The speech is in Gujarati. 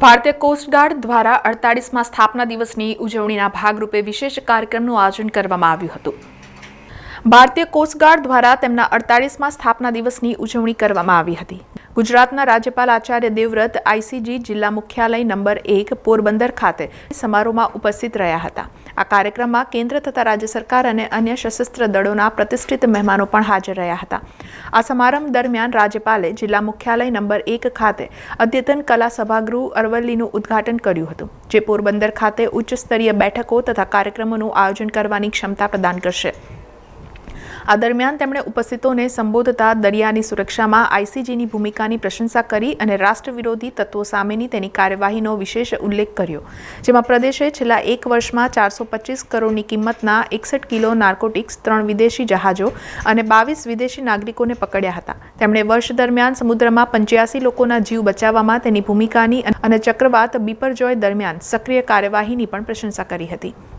ભારતીય કોસ્ટગાર્ડ દ્વારા અડતાળીસમાં સ્થાપના દિવસની ઉજવણીના ભાગરૂપે વિશેષ કાર્યક્રમનું આયોજન કરવામાં આવ્યું હતું. ભારતીય કોસ્ટગાર્ડ દ્વારા તેમના અડતાળીસમાં સ્થાપના દિવસની ઉજવણી કરવામાં આવી હતી. ગુજરાતના રાજ્યપાલ આચાર્ય દેવવ્રત આઈસીજી જિલ્લા મુખ્યાલય નંબર એક, પોરબંદર ખાતે સમારોહમાં ઉપસ્થિત રહ્યા હતા. આ કાર્યક્રમમાં કેન્દ્ર તથા રાજ્ય સરકાર અને અન્ય સશસ્ત્ર દળોના પ્રતિષ્ઠિત મહેમાનો પણ હાજર રહ્યા હતા. આ સમારંભ દરમિયાન રાજ્યપાલે જિલ્લા મુખ્યાલય નંબર એક ખાતે અદ્યતન કલા સભાગૃહ અરવલ્લીનું ઉદ્ઘાટન કર્યું હતું, જે પોરબંદર ખાતે ઉચ્ચ સ્તરીય બેઠકો તથા કાર્યક્રમોનું આયોજન કરવાની ક્ષમતા પ્રદાન કરશે. આ દરમિયાન તેમણે ઉપસ્થિતોને સંબોધતા દરિયાની સુરક્ષામાં આઈસીજીની ભૂમિકાની પ્રશંસા કરી અને રાષ્ટ્ર વિરોધી તત્વો સામેની તેની કાર્યવાહીનો વિશેષ ઉલ્લેખ કર્યો, જેમાં પ્રદેશે છેલ્લા એક વર્ષમાં ચારસો પચીસ કરોડની કિંમતના એકસઠ કિલો નાર્કોટિક્સ, ત્રણ વિદેશી જહાજો અને બાવીસ વિદેશી નાગરિકોને પકડ્યા હતા. તેમણે વર્ષ દરમિયાન સમુદ્રમાં પંચ્યાસી લોકોના જીવ બચાવવામાં તેની ભૂમિકાની અને ચક્રવાત બીપરજોય દરમિયાન સક્રિય કાર્યવાહીની પણ પ્રશંસા કરી હતી.